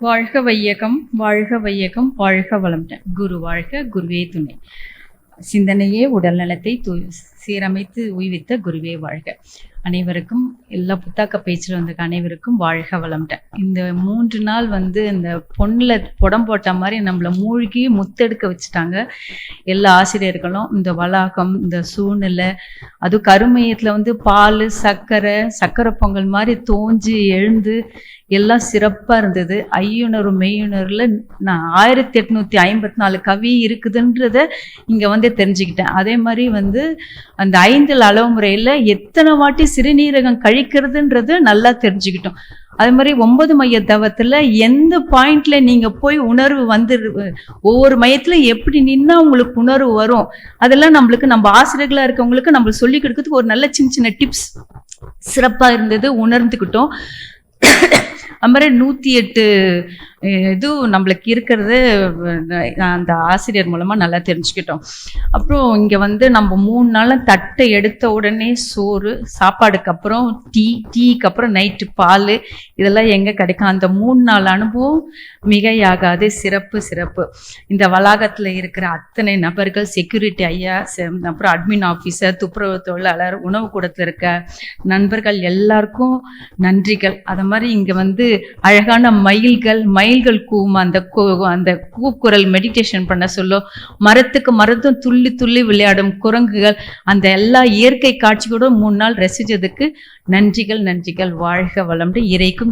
வாழ்க வையகம் வாழ்க வையகம் வாழ்க வளமுடன். குரு வாழ்க குருவே துணை. சிந்தனையே உடல் நலத்தை சீரமைத்து உய்வித்த குருவே வாழ்க. அனைவருக்கும் எல்லா புத்தாக்க பேச்சில் வந்திருக்க அனைவருக்கும் வாழ்க வளமுடன் இந்த மூன்று நாள் வந்து இந்த பொண்ணில் புடம் போட்ட மாதிரி நம்மளை மூழ்கி முத்தெடுக்க வச்சுட்டாங்க. எல்லா ஆசிரியர்களும் இந்த வளாகம் இந்த சூழ்நிலை அது கருமையத்தில் வந்து பால் சர்க்கரை சர்க்கரை பொங்கல் மாதிரி தோஞ்சி எழுந்து எல்லாம் சிறப்பாக இருந்தது. ஐயுணரும் மெய்யுணரில் நான் ஆயிரத்தி எட்நூற்றி ஐம்பத்தி நாலு கவி இருக்குதுன்றத இங்கே வந்து தெரிஞ்சுக்கிட்டேன். அதே மாதிரி வந்து அந்த ஐந்தில் அளவு முறையில் எத்தனை வாட்டி சிறுநீரகம் கழிக்கிறதுன்றது நல்லா தெரிஞ்சுக்கிட்டோம். அதே மாதிரி ஒன்பது மைய தவத்தில் எந்த பாயிண்ட்ல நீங்கள் போய் உணர்வு வந்து ஒவ்வொரு மையத்தில் எப்படி நின்னா உங்களுக்கு உணர்வு வரும். அதெல்லாம் நம்மளுக்கு நம்ம ஆசிரியர்களாக இருக்கவங்களுக்கு நம்மளுக்கு சொல்லி கொடுக்கறதுக்கு ஒரு நல்ல சின்ன சின்ன டிப்ஸ் சிறப்பாக இருந்தது உணர்ந்துக்கிட்டோம். அது மாதிரி நூற்றி எட்டு இது நம்மளுக்கு இருக்கிறது அந்த ஆசிரியர் மூலமாக நல்லா தெரிஞ்சுக்கிட்டோம். அப்புறம் இங்கே வந்து நம்ம மூணு நாளும் தட்டை எடுத்த உடனே சோறு சாப்பாடுக்கு அப்புறம் டீ டீக்கு அப்புறம் நைட்டு பால் இதெல்லாம் எங்கே கிடைக்கும்? அந்த மூணு நாள் அனுபவம் மிகையாகாது. சிறப்பு சிறப்பு. இந்த வளாகத்தில் இருக்கிற அத்தனை நபர்கள் செக்யூரிட்டி ஐயா அப்புறம் அட்மின் ஆஃபீஸர் துப்புரவு தொழிலாளர் உணவு கூடத்தில் இருக்க நண்பர்கள் எல்லாருக்கும் நன்றிகள். அதை மாதிரி இங்கே வந்து அழகான மயில்கள் மயில்கள் கூவும் அந்த அந்த கூக்குரல் மெடிடேஷன் பண்ண சொல்லும். மரத்துக்கு மரத்தும் துள்ளி துள்ளி விளையாடும் குரங்குகள் அந்த எல்லா இயற்கை காட்சி கூட மூணு நாள் ரசிச்சதுக்கு நன்றிகள் நன்றிகள். வாழ்க வளம்னு இறைக்கும்